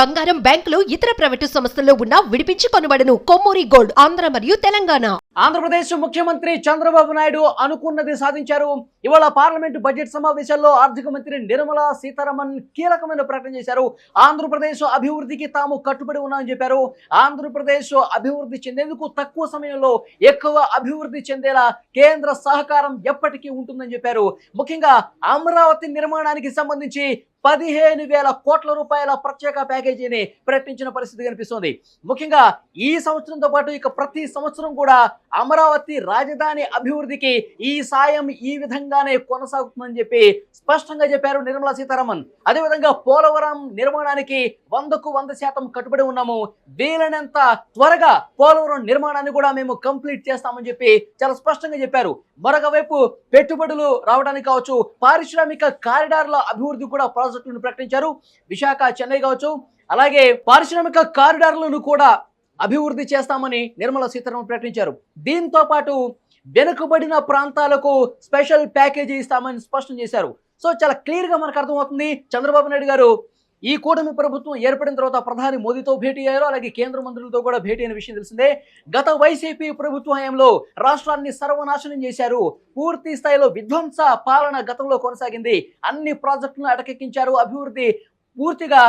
బంగారం బ్యాంకులు ఇతర ప్రైవేటు సంస్థల్లో ఉన్న విడిపించి కొనబడను. కొమ్మూరి గోల్డ్ ఆంధ్ర మరియు తెలంగాణ. ఆంధ్రప్రదేశ్ ముఖ్యమంత్రి చంద్రబాబు నాయుడు అనుకున్నది సాధించారు. ఇవాళ పార్లమెంట్ బడ్జెట్ సమావేశాల్లో ఆర్థిక మంత్రి నిర్మలా సీతారామన్ కీలకమైన ప్రకటన చేశారు. ఆంధ్రప్రదేశ్ అభివృద్ధికి తాము కట్టుబడి ఉన్నామని చెప్పారు. ఆంధ్రప్రదేశ్ అభివృద్ధి చెందేందుకు తక్కువ సమయంలో ఎక్కువ అభివృద్ధి చెందేలా కేంద్ర సహకారం ఎప్పటికీ ఉంటుందని చెప్పారు. ముఖ్యంగా అమరావతి నిర్మాణానికి సంబంధించి పదిహేను వేల కోట్ల రూపాయల ప్రత్యేక ప్యాకేజీని ప్రకటించిన పరిస్థితి కనిపిస్తోంది. ముఖ్యంగా ఈ సంవత్సరంతో పాటు ఇక ప్రతి సంవత్సరం కూడా అమరావతి రాజధాని అభివృద్ధికి ఈ సాయం ఈ విధంగానే కొనసాగుతుందని చెప్పి స్పష్టంగా చెప్పారు నిర్మలా సీతారామన్. అదేవిధంగా పోలవరం నిర్మాణానికి వందకు వంద శాతం కట్టుబడి ఉన్నాము. వీలైనంత త్వరగా పోలవరం నిర్మాణాన్ని కూడా మేము కంప్లీట్ చేస్తామని చెప్పి చాలా స్పష్టంగా చెప్పారు. మరొక వైపు పెట్టుబడులు రావడానికి కావచ్చు పారిశ్రామిక కారిడార్ల అభివృద్ధి కూడా ప్రాజెక్టులను ప్రకటించారు. విశాఖ చెన్నై కావచ్చు. అలాగే పారిశ్రామిక కారిడార్లను కూడా అభివృద్ధి చేస్తామని నిర్మలా సీతారామన్ ప్రకటించారు. దీంతో పాటు వెనుకబడిన ప్రాంతాలకు స్పెషల్ ప్యాకేజీ ఇస్తామని స్పష్టం చేశారు. సో చాలా క్లియర్గా మనకు అర్థమవుతుంది. చంద్రబాబు నాయుడు గారు ఈ కూటమి ప్రభుత్వం ఏర్పడిన తర్వాత ప్రధాని మోదీతో భేటీ అయ్యారు. అలాగే కేంద్ర మంత్రులతో కూడా భేటీ అయిన విషయం తెలిసిందే. గత వైసీపీ ప్రభుత్వ హయాంలో రాష్ట్రాన్ని సర్వనాశనం చేశారు. పూర్తి స్థాయిలో విధ్వంస పాలన గతంలో కొనసాగింది. అన్ని ప్రాజెక్టులను అటకెక్కించారు. అభివృద్ధి పూర్తిగా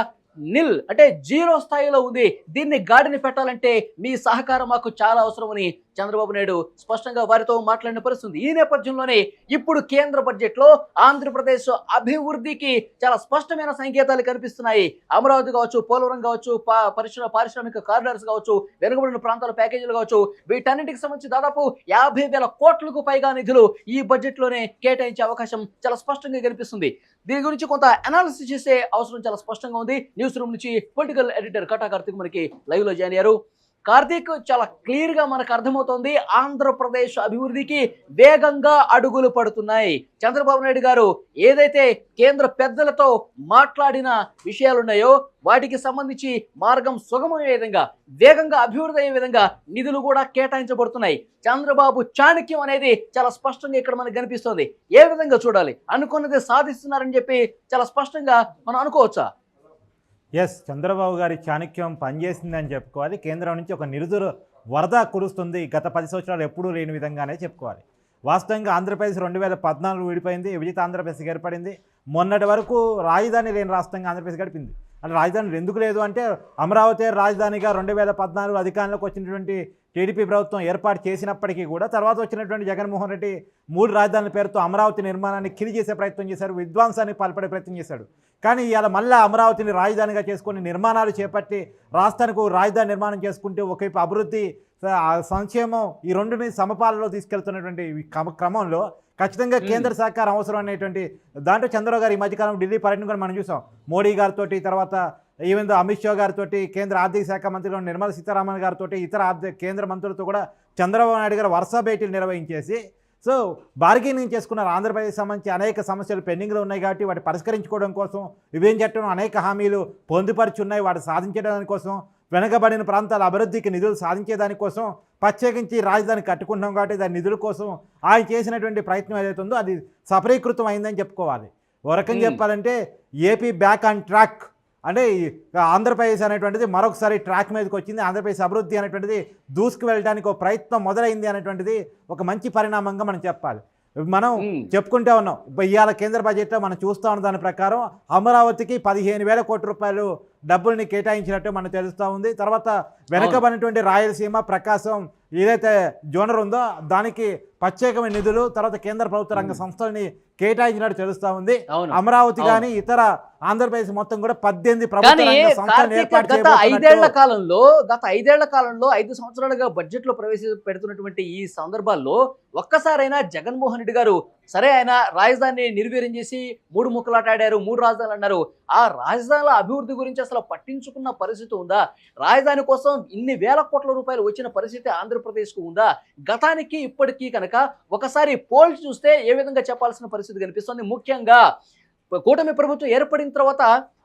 నిల్ అంటే జీరో స్థాయిలో ఉంది. దీన్ని గాడిని పెట్టాలంటే మీ సహకారం మాకు చాలా అవసరమని చంద్రబాబు నాయుడు స్పష్టంగా వారితో మాట్లాడిన పరిస్థితి ఈ నేపథ్యంలోనే ఇప్పుడు కేంద్ర బడ్జెట్లో ఆంధ్రప్రదేశ్ అభివృద్ధికి చాలా స్పష్టమైన సంకేతాలు కనిపిస్తున్నాయి. అమరావతి కావచ్చు పోలవరం కావచ్చు పరిశ్రమ పారిశ్రామిక కారిడార్స్ కావచ్చు వెనుకబడిన ప్రాంతాల ప్యాకేజీలు కావచ్చు వీటన్నిటికి సంబంధించి దాదాపు యాభై వేల కోట్లకు పైగా నిధులు ఈ బడ్జెట్లోనే కేటాయించే అవకాశం చాలా స్పష్టంగా కనిపిస్తుంది. దీని గురించి కొంత అనాలిసిస్ చేసే అవసరం చాలా స్పష్టంగా ఉంది. న్యూస్ రూమ్ నుంచి పొలిటికల్ ఎడిటర్ కటా కార్తిక్ మనకి లైవ్లో జాయిన్ అయ్యారు. కార్తీక్ చాలా క్లియర్గా మనకు అర్థమవుతోంది. ఆంధ్రప్రదేశ్ అభివృద్ధికి వేగంగా అడుగులు పడుతున్నాయి. చంద్రబాబు నాయుడు గారు ఏదైతే కేంద్ర పెద్దలతో మాట్లాడిన విషయాలున్నాయో వాటికి సంబంధించి మార్గం సుగమయ్యే విధంగా వేగంగా అభివృద్ధి అయ్యే విధంగా నిధులు కూడా కేటాయించబడుతున్నాయి. చంద్రబాబు చాణక్యం అనేది చాలా స్పష్టంగా ఇక్కడ మనకు కనిపిస్తోంది. ఏ విధంగా చూడాలి? అనుకున్నది సాధిస్తున్నారని చెప్పి చాలా స్పష్టంగా మనం అనుకోవచ్చా? ఎస్ చంద్రబాబు గారి చాణక్యం పనిచేసిందని చెప్పుకోవాలి. కేంద్రం నుంచి ఒక నిరుదురు వరద కురుస్తుంది. గత పది సంవత్సరాలు ఎప్పుడూ లేని విధంగానే చెప్పుకోవాలి. వాస్తవంగా ఆంధ్రప్రదేశ్ రెండు వేల పద్నాలుగు విడిపోయింది. విజిత ఆంధ్రప్రదేశ్ ఏర్పడింది. మొన్నటి వరకు రాజధాని లేని రాష్ట్రంగా ఆంధ్రప్రదేశ్ గడిపింది. అంటే రాజధాని ఎందుకు లేదు అంటే అమరావతి రాజధానిగా రెండు వేల పద్నాలుగు అధికారంలోకి వచ్చినటువంటి టీడీపీ ప్రభుత్వం ఏర్పాటు చేసినప్పటికీ కూడా తర్వాత వచ్చినటువంటి జగన్మోహన్ రెడ్డి మూడు రాజధానుల పేరుతో అమరావతి నిర్మాణాన్ని కిలి చేసే ప్రయత్నం చేశారు విధ్వంసానికి పాల్పడే ప్రయత్నం చేశాడు. కానీ ఇవాళ మళ్ళీ అమరావతిని రాజధానిగా చేసుకొని నిర్మాణాలు చేపట్టి రాష్ట్రానికి రాజధాని నిర్మాణం చేసుకుంటే ఒకవైపు అభివృద్ధి సంక్షేమం ఈ రెండుని సమపాలలో తీసుకెళ్తున్నటువంటి క్రమంలో ఖచ్చితంగా కేంద్ర సహకారం అవసరం అనేటువంటి దాంట్లో చంద్రబాబు గారు ఈ మధ్యకాలం ఢిల్లీ పర్యటన కూడా మనం చూసాం. మోడీ గారితో తర్వాత ఈవెన్ దో అమిత్ షా గారితో కేంద్ర ఆర్థిక శాఖ మంత్రి నిర్మలా సీతారామన్ గారితో ఇతర ఆర్థిక కేంద్ర మంత్రులతో కూడా చంద్రబాబు నాయుడు గారు వరుస భేటీలు నిర్వహించేసి సో బార్గెనింగ్ చేసుకున్నారు. ఆంధ్రప్రదేశ్ సంబంధించి అనేక సమస్యలు పెండింగ్లో ఉన్నాయి కాబట్టి వాటి పరిష్కరించుకోవడం కోసం విభజన చట్టం అనేక హామీలు పొందుపరిచి ఉన్నాయి వాటి సాధించడానికి కోసం వెనకబడిన ప్రాంతాల అభివృద్ధికి నిధులు సాధించేదానికోసం ప్రత్యేకించి రాజధాని కట్టుకుంటున్నాం కాబట్టి దాని నిధుల కోసం ఆయన చేసినటువంటి ప్రయత్నం ఏదైతే ఉందో అది సఫలీకృతం అయిందని చెప్పుకోవాలి. రకంగా Hmm. చెప్పాలంటే ఏపీ బ్యాక్ ఆన్ ట్రాక్ అంటే ఆంధ్రప్రదేశ్ అనేటువంటిది మరొకసారి ట్రాక్ మీదకి వచ్చింది. ఆంధ్రప్రదేశ్ అభివృద్ధి అనేటువంటిది దూసుకు వెళ్ళడానికి ఒక ప్రయత్నం మొదలైంది అనేటువంటిది ఒక మంచి పరిణామంగా మనం చెప్పాలి. మనం. చెప్పుకుంటే ఉన్నాం. ఇవాళ కేంద్ర బడ్జెట్లో మనం చూస్తూ ఉన్న దాని ప్రకారం అమరావతికి పదిహేను వేల కోట్ల రూపాయలు డబ్బుల్ని కేటాయించినట్టు మనకు తెలుస్తూ ఉంది. తర్వాత వెనకబడినటువంటి రాయలసీమ ప్రకాశం ఏదైతే జోనర్ ఉందో దానికి ప్రత్యేకమైన నిధులు తర్వాత కేంద్ర ప్రభుత్వ రంగ సంస్థల్ని కేటాయించినట్టు తెలుస్తూ ఉంది. అమరావతి. కానీ ఇతర ఆంధ్రప్రదేశ్ మొత్తం కూడా పద్దెనిమిది గత ఐదేళ్ళ కాలంలో గత ఐదేళ్ళ కాలంలో ఐదు సంవత్సరాలుగా బడ్జెట్లో ప్రవేశపెడుతున్నటువంటి ఈ సందర్భాల్లో ఒక్కసారైనా జగన్మోహన్ రెడ్డి గారు సరే ఆయన రాజధానిని నిర్వీర్యం చేసి మూడు ముక్కలాటాడారు మూడు రాజధానులు అన్నారు. ఆ రాజధానుల అభివృద్ధి గురించి అసలు పట్టించుకున్న పరిస్థితి ఉందా? రాజధాని కోసం ఇన్ని వేల కోట్ల రూపాయలు వచ్చిన పరిస్థితి ఆంధ్రప్రదేశ్కు ఉందా? గతానికి ఇప్పటికీ కనుక ఒకసారి పోల్స్ చూస్తే ఏ విధంగా చెప్పాల్సిన పరిస్థితి కనిపిస్తుంది? ముఖ్యంగా కూటమి ప్రభుత్వం ఏర్పడిన తర్వాత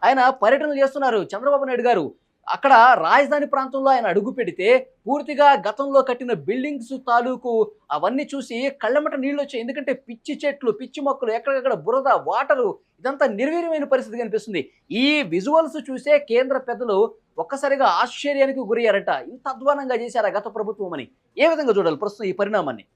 ఆయన పర్యటనలు చేస్తున్నారు చంద్రబాబు నాయుడు గారు. అక్కడ రాజధాని ప్రాంతంలో ఆయన అడుగు పెడితే పూర్తిగా గతంలో కట్టిన బిల్డింగ్స్ తాలూకు అవన్నీ చూసి కళ్ళమట నీళ్ళు వచ్చాయి. ఎందుకంటే పిచ్చి చెట్లు పిచ్చి మొక్కలు ఎక్కడెక్కడ బురద వాటరు ఇదంతా నిర్వీర్యమైన పరిస్థితి కనిపిస్తుంది. ఈ విజువల్స్ చూసే కేంద్ర పెద్దలు ఒక్కసారిగా ఆశ్చర్యానికి గురయ్యారట. ఇంత అధ్వానంగా చేశారా గత ప్రభుత్వం అని. ఏ విధంగా చూడాలి ప్రస్తుతం ఈ పరిణామాన్ని?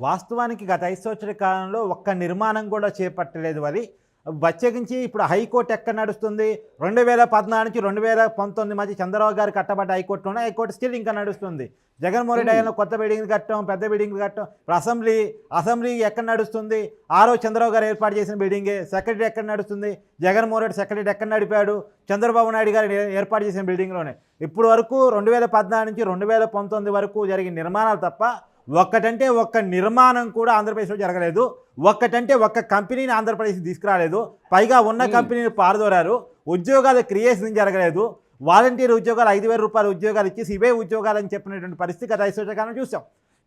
వాస్తవానికి గత ఐదు సంవత్సర కాలంలో ఒక్క నిర్మాణం కూడా చేపట్టలేదు అది ప్రత్యేకించి ఇప్పుడు హైకోర్టు ఎక్కడ నడుస్తుంది? రెండు వేల పద్నాలుగు నుంచి రెండు వేల పంతొమ్మిది మధ్య చంద్రబాబు గారు కట్టబడ్డ హైకోర్టులోనే హైకోర్టు స్టిల్ ఇంకా నడుస్తుంది. జగన్మోహన్ రెడ్డి ఆయన కొత్త బిల్డింగ్లు కట్టడం పెద్ద బిల్డింగ్లు కట్టడం ఇప్పుడు అసెంబ్లీ అసెంబ్లీ ఎక్కడ నడుస్తుంది? ఆరో చంద్రబాబు గారు ఏర్పాటు చేసిన బిల్డింగే సెక్రటరీ ఎక్కడ నడుస్తుంది? జగన్మోహన్ రెడ్డి సెక్రటరీ ఎక్కడ నడిపాడు? చంద్రబాబు నాయుడు గారు ఏర్పాటు చేసిన బిల్డింగ్లోనే. ఇప్పుడు వరకు రెండు వేల పద్నాలుగు నుంచి రెండు వేల పంతొమ్మిది వరకు జరిగిన నిర్మాణాలు తప్ప ఒక్కటంటే ఒక్క నిర్మాణం కూడా ఆంధ్రప్రదేశ్లో జరగలేదు. ఒక్కటంటే ఒక్క కంపెనీని ఆంధ్రప్రదేశ్ తీసుకురాలేదు. పైగా ఉన్న. కంపెనీని పారదోరారు. ఉద్యోగాల క్రియేషన్ జరగలేదు. వాలంటీర్ ఉద్యోగాలు ఐదు వేల రూపాయల ఉద్యోగాలు ఇచ్చి ఇవే ఉద్యోగాలు అని చెప్పినటువంటి పరిస్థితి గత ఐదు కాలం చూసాం.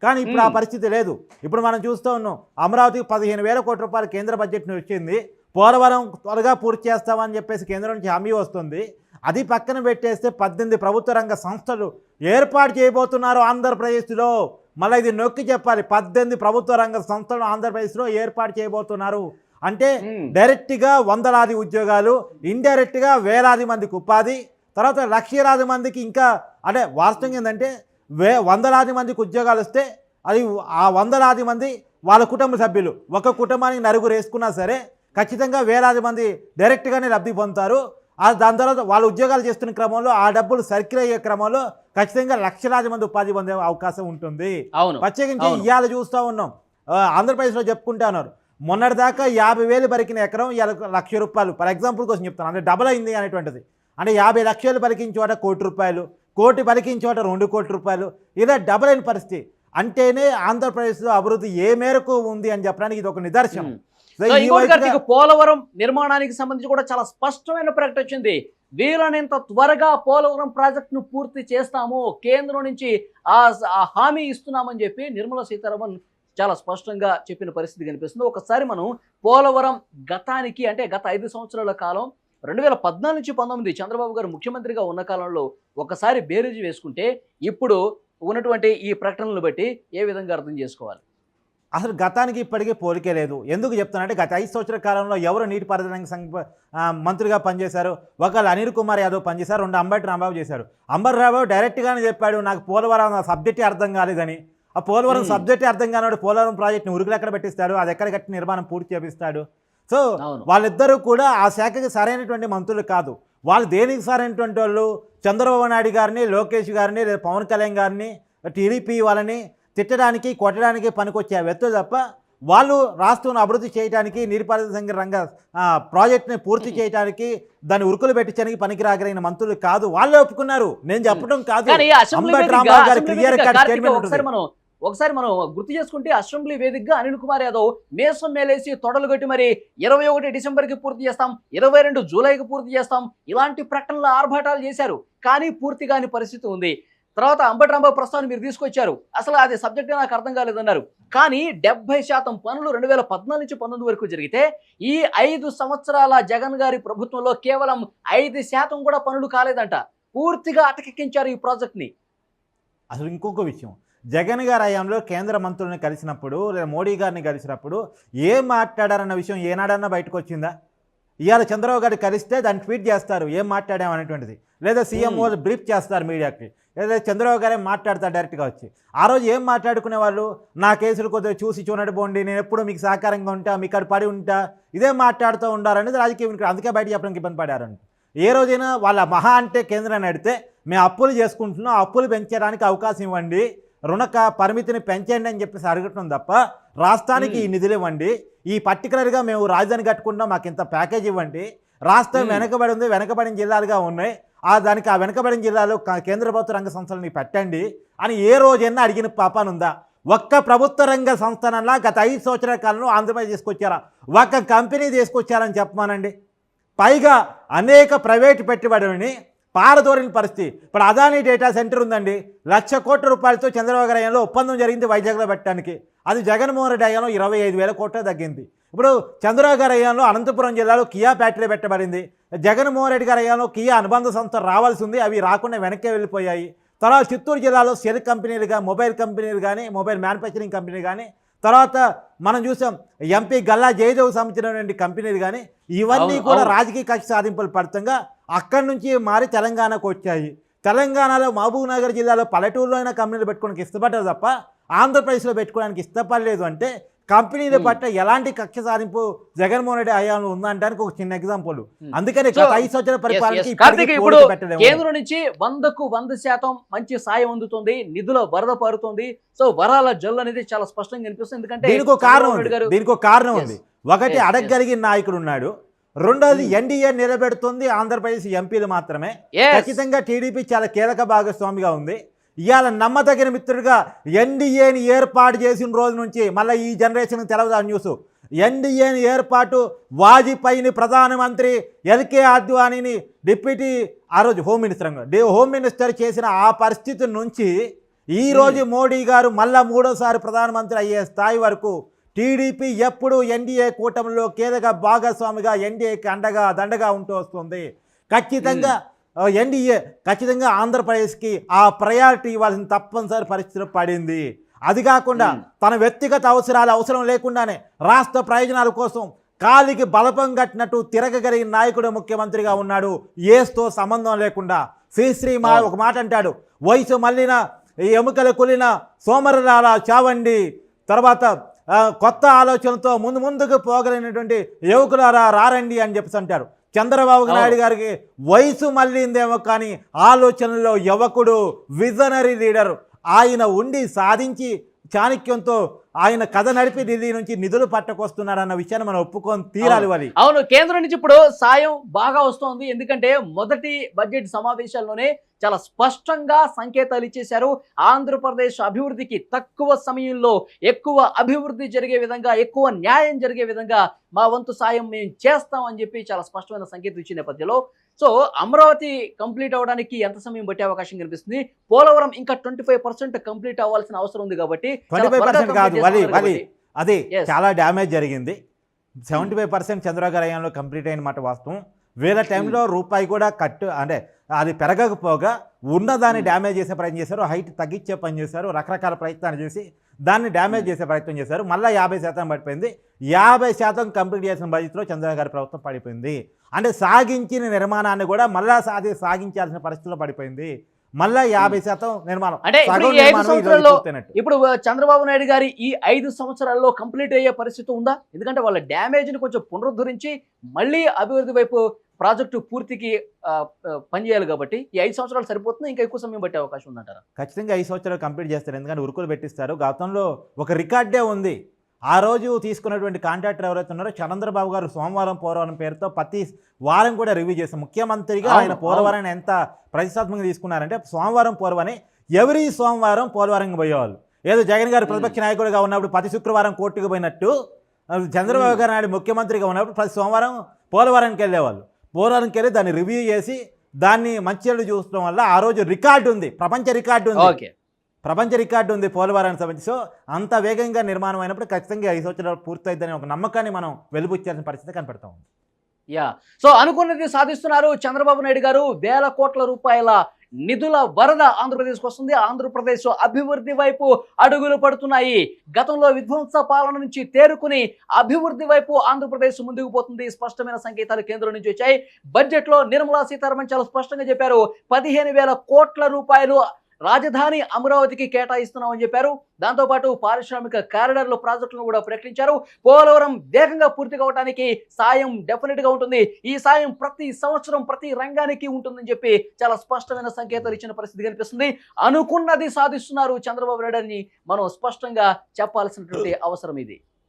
కానీ ఇప్పుడు ఆ. పరిస్థితి లేదు. ఇప్పుడు మనం చూస్తూ ఉన్నాం అమరావతికి పదిహేను వేల కోట్ల రూపాయల కేంద్ర బడ్జెట్ వచ్చింది. పోలవరం త్వరగా పూర్తి చేస్తామని చెప్పేసి కేంద్రం నుంచి హామీ వస్తుంది. అది పక్కన పెట్టేస్తే పద్దెనిమిది ప్రభుత్వ రంగ సంస్థలు ఏర్పాటు చేయబోతున్నారు ఆంధ్రప్రదేశ్లో. మళ్ళీ ఇది నొక్కి చెప్పాలి. పద్దెనిమిది ప్రభుత్వ రంగ సంస్థలు ఆంధ్రప్రదేశ్లో ఏర్పాటు చేయబోతున్నారు. అంటే. డైరెక్ట్గా వందలాది ఉద్యోగాలు ఇండైరెక్ట్గా వేలాది మందికి ఉపాధి తర్వాత లక్షలాది మందికి ఇంకా అంటే వాస్తవం ఏంటంటే వే వందలాది మందికి ఉద్యోగాలు వస్తే అది ఆ వందలాది మంది వాళ్ళ కుటుంబ సభ్యులు. ఒక కుటుంబానికి నలుగురు వేసుకున్నా సరే ఖచ్చితంగా వేలాది మంది డైరెక్ట్గానే లబ్ధి పొందుతారు. దాని తర్వాత వాళ్ళు ఉద్యోగాలు చేస్తున్న క్రమంలో ఆ డబ్బులు సర్కిల్ అయ్యే క్రమంలో ఖచ్చితంగా లక్షలాది మంది ఉపాధి పొందే అవకాశం ఉంటుంది. అవును. ప్రత్యేకించి. ఇవాళ చూస్తూ ఉన్నాం. ఆంధ్రప్రదేశ్లో చెప్పుకుంటా ఉన్నారు. మొన్నటిదాకా యాభై వేలు పలికిన ఎకరం ఇవాళ లక్ష రూపాయలు. ఫర్ ఎగ్జాంపుల్ కోసం చెప్తాను అంటే డబల్ అయింది అనేటువంటిది. అంటే యాభై లక్షలు పలికిన చోట కోటి రూపాయలు కోటి పలికిన చోట రెండు కోట్ల రూపాయలు. ఇలా డబల్ అయిన పరిస్థితి. అంటేనే ఆంధ్రప్రదేశ్లో అభివృద్ధి ఏ మేరకు ఉంది అని చెప్పడానికి ఇది ఒక నిదర్శనం. ఇంకోటి పోలవరం నిర్మాణానికి సంబంధించి కూడా చాలా స్పష్టమైన ప్రకటన వచ్చింది. వీలైనంత త్వరగా పోలవరం ప్రాజెక్టును పూర్తి చేస్తాము. కేంద్రం నుంచి ఆ ఆ హామీ ఇస్తున్నామని చెప్పి నిర్మలా సీతారామన్ చాలా స్పష్టంగా చెప్పిన పరిస్థితి కనిపిస్తుంది. ఒకసారి మనం పోలవరం గతానికి అంటే గత ఐదు సంవత్సరాల కాలం రెండు వేల పద్నాలుగు నుంచి పంతొమ్మిది చంద్రబాబు గారు ముఖ్యమంత్రిగా ఉన్న కాలంలో ఒకసారి బేరీజు వేసుకుంటే ఇప్పుడు ఉన్నటువంటి ఈ ప్రకటనలు బట్టి ఏ విధంగా అర్థం చేసుకోవాలి? అసలు గతానికి ఇప్పటికీ పోలికే లేదు. ఎందుకు చెప్తానంటే గత ఐదు సంవత్సరాల కాలంలో ఎవరు నీటిపారుదల సంఘ మంత్రిగా పనిచేశారు? ఒకళ్ళు అనిల్ కుమార్ యాదవ్ పనిచేశారు రెండు అంబటి రాంబాబు చేశారు. అంబటి రాంబాబు డైరెక్ట్గానే చెప్పాడు నాకు పోలవరం సబ్జెక్టే అర్థం కాలేదని. ఆ పోలవరం. సబ్జెక్టే అర్థం కానివాడు పోలవరం ప్రాజెక్ట్ని ఉరుకులు ఎక్కడ పెట్టిస్తాడు? అది ఎక్కడ కట్టి నిర్మాణం పూర్తి చేపిస్తాడు? సో వాళ్ళిద్దరూ కూడా ఆ శాఖకి సరైనటువంటి మంత్రులు కాదు. వాళ్ళు దేనికి సరైనటువంటి వాళ్ళు? చంద్రబాబు నాయుడు గారిని లోకేష్ గారిని లేదా పవన్ కళ్యాణ్ గారిని టీడీపీ వాళ్ళని తిట్టడానికి కొట్టడానికి పనికొచ్చే వ్యక్తులు తప్ప వాళ్ళు రాష్ట్రం అభివృద్ధి చేయడానికి నీటిపారుదల సంఘ రంగ ప్రాజెక్ట్ని పూర్తి చేయడానికి దాన్ని ఉరుకులు పెట్టించడానికి పనికి రాగలిగిన మంత్రులు కాదు. వాళ్ళే ఒప్పుకున్నారు. నేను చెప్పడం కాదు. మనం ఒకసారి మనం గుర్తు చేసుకుంటే అసెంబ్లీ వేదికగా అనిల్ కుమార్ యాదవ్ మేసం మేలేసి తొడలు కొట్టి మరి ఇరవై ఒకటి డిసెంబర్కి పూర్తి చేస్తాం ఇరవై రెండు జూలైకి పూర్తి చేస్తాం. ఇలాంటి ప్రకటనలు ఆర్భాటాలు చేశారు. కానీ పూర్తి కాని పరిస్థితి ఉంది. తర్వాత అంబటి రాంబాబు ప్రస్తావన మీరు తీసుకొచ్చారు. అసలు అది సబ్జెక్ట్ నాకు అర్థం కాలేదన్నారు. కానీ డెబ్బై శాతం పనులు రెండు వేల పద్నాలుగు నుంచి పంతొమ్మిది వరకు జరిగితే ఈ ఐదు సంవత్సరాల జగన్ గారి ప్రభుత్వంలో కేవలం ఐదు శాతం కూడా పనులు కాలేదంట. పూర్తిగా అటకెక్కించారు ఈ ప్రాజెక్ట్ని. అసలు ఇంకొక విషయం. జగన్ గారి హయాంలో కేంద్ర మంత్రులను కలిసినప్పుడు లేదా మోడీ గారిని కలిసినప్పుడు ఏం మాట్లాడారన్న విషయం ఏనాడన్నా బయటకు వచ్చిందా ఇవాళ చంద్రబాబు గారు కలిస్తే దాన్ని ట్వీట్ చేస్తారు ఏం మాట్లాడాం అనేటువంటిది లేదా సీఎం Hmm. బ్రీఫ్ చేస్తారు మీడియాకి. లేదా చంద్రబాబు గారే మాట్లాడతారు డైరెక్ట్గా వచ్చి. ఆ రోజు ఏం మాట్లాడుకునే వాళ్ళు? నా కేసులు కొద్దిగా చూసి చూనట్టు పోండి నేను ఎప్పుడు మీకు సహకారంగా ఉంటా మీకు అక్కడ పడి ఉంటా ఇదే మాట్లాడుతూ ఉండాలనేది రాజకీయ. అందుకే బయట చెప్పడానికి ఇబ్బంది పడారంట. ఏ రోజైనా వాళ్ళ మహా అంటే కేంద్రాన్ని అడిగితే మేము అప్పులు చేసుకుంటున్నాం అప్పులు పెంచడానికి అవకాశం ఇవ్వండి రుణక పరిమితిని పెంచండి అని చెప్పేసి అడగటం తప్ప రాష్ట్రానికి ఈ నిధులు ఇవ్వండి. ఈ పర్టికులర్గా మేము రాజధాని కట్టుకుంటాం మాకు ఇంత ప్యాకేజ్ ఇవ్వండి. రాష్ట్రం. వెనకబడి ఉంది వెనకబడిన జిల్లాలుగా ఉన్నాయి. ఆ దానికి ఆ వెనకబడిన జిల్లాలో కేంద్ర ప్రభుత్వ రంగ సంస్థలని పెట్టండి అని ఏ రోజైనా అడిగిన పాపానుందా? ఒక్క ప్రభుత్వ రంగ సంస్థనన్నా గత ఐదు సంవత్సరాల కాలంలో ఆంధ్రప్రదేశ్ తీసుకొచ్చారా? ఒక్క కంపెనీ తీసుకొచ్చారని చెప్పమానండి. పైగా అనేక ప్రైవేటు పెట్టుబడులని పారదోరిన పరిస్థితి. ఇప్పుడు అదానీ డేటా సెంటర్ ఉందండి. లక్ష కోట్ల రూపాయలతో చంద్రబాబు గారి ఒప్పందం జరిగింది వైజాగ్లో పెట్టడానికి. అది జగన్మోహన్ రెడ్డి అయ్యంలో ఇరవై ఐదు వేల కోట్ల తగ్గింది. ఇప్పుడు చంద్రబాబు గారి అనంతపురం జిల్లాలో కియా ఫ్యాక్టరీ పెట్టబడింది. జగన్మోహన్ రెడ్డి గారి హయాంలో కియా అనుబంధ సంస్థ రావాల్సి ఉంది అవి రాకుండా వెనక్కి వెళ్ళిపోయాయి తర్వాత చిత్తూరు జిల్లాలో సెల్ కంపెనీలుగా మొబైల్ కంపెనీలు కానీ మొబైల్ మ్యానుఫ్యాక్చరింగ్ కంపెనీ కానీ తర్వాత మనం చూసాం ఎంపీ గల్లా జయదేవ్ సంబంధించినటువంటి కంపెనీలు కానీ ఇవన్నీ కూడా. రాజకీయ కక్ష సాధింపుల ఫలితంగా అక్కడి నుంచి మారి తెలంగాణకు వచ్చాయి తెలంగాణలో మహబూబ్ నగర్ జిల్లాలో పల్లెటూరులో అయినా కంపెనీలు పెట్టుకోవడానికి ఇష్టపడ్డారు తప్ప ఆంధ్రప్రదేశ్లో పెట్టుకోవడానికి ఇష్టపడలేదు అంటే కంపెనీల Hmm. పట్ల ఎలాంటి కక్ష సాధింపు జగన్మోహన్ రెడ్డి హయాంలో ఉందంటానికి ఒక చిన్న ఎగ్జాంపుల్. అందుకని గత ఐదు సంవత్సరాల పరిపాలనకి ఇప్పుడు పెట్టలేము. కేంద్రం నుంచి వందకు వంద శాతం మంచి సాయం అందుతుంది నిధుల వరద పారుతుంది సో వరాల జల్లు అనేది చాలా స్పష్టంగా కనిపిస్తుంది ఎందుకంటే దీనికి కారణం దీనికి కారణం. ఉంది ఒకటి Yes, అడగగలిగిన నాయకుడు ఉన్నాడు రెండోది Hmm. ఎన్డీఏ నిలబెడుతుంది ఆంధ్రప్రదేశ్ ఎంపీలు మాత్రమే. ఖచ్చితంగా టీడీపీ చాలా కీలక భాగస్వామిగా ఉంది ఇవాళ నమ్మదగిన మిత్రుడిగా ఎన్డీఏని ఏర్పాటు చేసిన రోజు నుంచి మళ్ళీ ఈ జనరేషన్కి తెలవదు ఆ న్యూస్? ఎన్డీఏని ఏర్పాటు వాజ్పేయిని ప్రధానమంత్రి ఎల్కే అద్వానీని డిప్యూటీ ఆ రోజు హోమ్ మినిస్టర్ హోమ్ మినిస్టర్ చేసిన ఆ పరిస్థితి నుంచి ఈ రోజు మోడీ గారు మళ్ళా మూడోసారి ప్రధానమంత్రి అయ్యే స్థాయి వరకు టీడీపీ ఎప్పుడు ఎన్డీఏ కూటమిలో కీలక భాగస్వామిగా ఎన్డీఏకి అండగా దండగా ఉంటూ వస్తుంది. ఖచ్చితంగా ఎన్డీఏ ఖచ్చితంగా ఆంధ్రప్రదేశ్కి ఆ ప్రయారిటీ ఇవ్వాల్సిన తప్పనిసరి పరిస్థితి పడింది. అది కాకుండా. తన వ్యక్తిగత అవసరాలు అవసరం లేకుండానే రాష్ట్ర ప్రయోజనాల కోసం కాలికి బలపం కట్టినట్టు తిరగగలిగిన నాయకుడు ముఖ్యమంత్రిగా ఉన్నాడు. ఏస్తో సంబంధం లేకుండా. శ్రీశ్రీ మా. ఒక మాట అంటాడు. వయసు మళ్ళిన ఎముకలు కులిన సోమరరాల చావండి. తర్వాత కొత్త ఆలోచనతో ముందు ముందుకు పోగలిగినటువంటి యువకులారా రారండి అని చెప్పేసి అంటారు చంద్రబాబు. నాయుడు గారికి వయసు మళ్ళిందేమో కానీ ఆలోచనలో యువకుడు విజనరీ లీడర్ ఆయన ఉండి సాధించి చాణక్యంతో ఆయన కథ నడిపి ఢిల్లీ నుంచి నిధులు పట్టకొస్తున్నాడన్న విషయాన్ని మనం ఒప్పుకొని తీరాలి వలి. అవును కేంద్రం నుంచి ఇప్పుడు సాయం బాగా వస్తోంది. ఎందుకంటే మొదటి బడ్జెట్ సమావేశాల్లోనే చాలా స్పష్టంగా సంకేతాలు ఇచ్చేశారు. ఆంధ్రప్రదేశ్ అభివృద్ధికి తక్కువ సమయంలో ఎక్కువ అభివృద్ధి జరిగే విధంగా ఎక్కువ న్యాయం జరిగే విధంగా మా వంతు సాయం మేము చేస్తాం అని చెప్పి చాలా స్పష్టమైన సంకేతం ఇచ్చిన నేపథ్యంలో. సో అమరావతి కంప్లీట్ అవ్వడానికి ఎంత సమయం పట్టే అవకాశం కనిపిస్తుంది? పోలవరం ఇంకా ట్వంటీ ఫైవ్ పర్సెంట్ కంప్లీట్ అవ్వాల్సిన అవసరం ఉంది కాబట్టి వలి వలి. అది. చాలా డ్యామేజ్ జరిగింది. సెవెంటీ ఫైవ్ పర్సెంట్ చంద్రబాబు గారి హయాంలో కంప్లీట్ అయిన మాట వాస్తవం. వేల టైంలో రూపాయి కూడా కట్టు అంటే అది పెరగకపోగా ఉన్నదాన్ని Hmm. డ్యామేజ్ చేసే ప్రయత్నం చేశారు. హైట్ తగ్గించే పని చేశారు. రకరకాల ప్రయత్నాలు చేసి దాన్ని డ్యామేజ్ చేసే ప్రయత్నం చేశారు. మళ్ళీ యాభై శాతం పడిపోయింది. యాభై శాతం కంప్లీట్ చేసిన బడ్జెట్లో చంద్రబాబు గారి ప్రభుత్వం పడిపోయింది. అంటే సాగించిన నిర్మాణాన్ని కూడా మళ్ళా సాగి సాగించాల్సిన పరిస్థితిలో పడిపోయింది. మళ్ళా యాభై శాతం నిర్మాణం. అంటే ఇప్పుడు చంద్రబాబు నాయుడు గారి ఈ ఐదు సంవత్సరాల్లో కంప్లీట్ అయ్యే పరిస్థితి ఉందా? ఎందుకంటే వాళ్ళ డ్యామేజ్ని కొంచెం పునరుద్ధరించి మళ్ళీ అభివృద్ధి వైపు ప్రాజెక్టు పూర్తికి పనిచేయాలి కాబట్టి ఈ ఐదు సంవత్సరాలు సరిపోతుంది? ఇంకా ఎక్కువ సమయం పట్టే అవకాశం ఉందంటారా? ఖచ్చితంగా ఐదు సంవత్సరాలు కంప్లీట్ చేస్తారు. ఎందుకంటే ఉరుకులు పెట్టిస్తారు. గతంలో ఒక రికార్డే ఉంది. ఆ రోజు తీసుకున్నటువంటి కాంట్రాక్టర్ ఎవరైతే ఉన్నారో చంద్రబాబు గారు సోమవారం పోలవరం పేరుతో ప్రతి వారం కూడా రివ్యూ చేస్తారు ముఖ్యమంత్రిగా ఆయన పోలవరాన్ని ఎంత ప్రతిష్టాత్మకంగా తీసుకున్నారంటే సోమవారం పోలవని ఎవరీ సోమవారం పోలవరంకి పోయేవాళ్ళు. ఏదో జగన్ గారు ప్రతిపక్ష నాయకుడిగా ఉన్నప్పుడు ప్రతి శుక్రవారం కోర్టుకు పోయినట్టు చంద్రబాబు గారు నాయుడు ముఖ్యమంత్రిగా ఉన్నప్పుడు ప్రతి సోమవారం పోలవరానికి వెళ్ళేవాళ్ళు. పోలవరంకి వెళ్ళి దాన్ని రివ్యూ చేసి దాన్ని మంచిగా చూడడం వల్ల ఆ రోజు రికార్డు ఉంది ప్రపంచ రికార్డు ఉంది. ఓకే. ప్రపంచ రికార్డు ఉంది పోలవరానికి సంబంధించి. సో అంత వేగంగా నిర్మాణం అయినప్పుడు ఖచ్చితంగా ఐదు సంవత్సరాలు పూర్తయిద్దని ఒక నమ్మకాన్ని మనం వెలుబుచ్చాల్సిన పరిస్థితి కనపడతా ఉంది. యా. సో అనుకున్నది సాధిస్తున్నారు చంద్రబాబు నాయుడు గారు. వేల కోట్ల రూపాయల నిధుల వరద ఆంధ్రప్రదేశ్కి వస్తుంది. ఆంధ్రప్రదేశ్ అభివృద్ధి వైపు అడుగులు పడుతున్నాయి. గతంలో విధ్వంస పాలన నుంచి తేరుకుని అభివృద్ధి వైపు ఆంధ్రప్రదేశ్ ముందుకు పోతుంది. స్పష్టమైన సంకేతాలు కేంద్రం నుంచి వచ్చాయి. బడ్జెట్లో నిర్మలా సీతారామన్ చాలా స్పష్టంగా చెప్పారు. పదిహేను వేల కోట్ల రూపాయలు రాజధాని అమరావతికి కేటాయిస్తున్నామని చెప్పారు. దాంతోపాటు పారిశ్రామిక కారిడార్ల ప్రాజెక్టులను కూడా ప్రకటించారు. పోలవరం వేగంగా పూర్తి కావడానికి సాయం డెఫినెట్గా ఉంటుంది. ఈ సాయం ప్రతి సంవత్సరం ప్రతి రంగానికి ఉంటుందని చెప్పి చాలా స్పష్టమైన సంకేతాలు ఇచ్చిన పరిస్థితి కనిపిస్తుంది. అనుకున్నది సాధిస్తున్నారు చంద్రబాబు నాయుడు అని మనం స్పష్టంగా చెప్పాల్సినటువంటి అవసరం ఇది.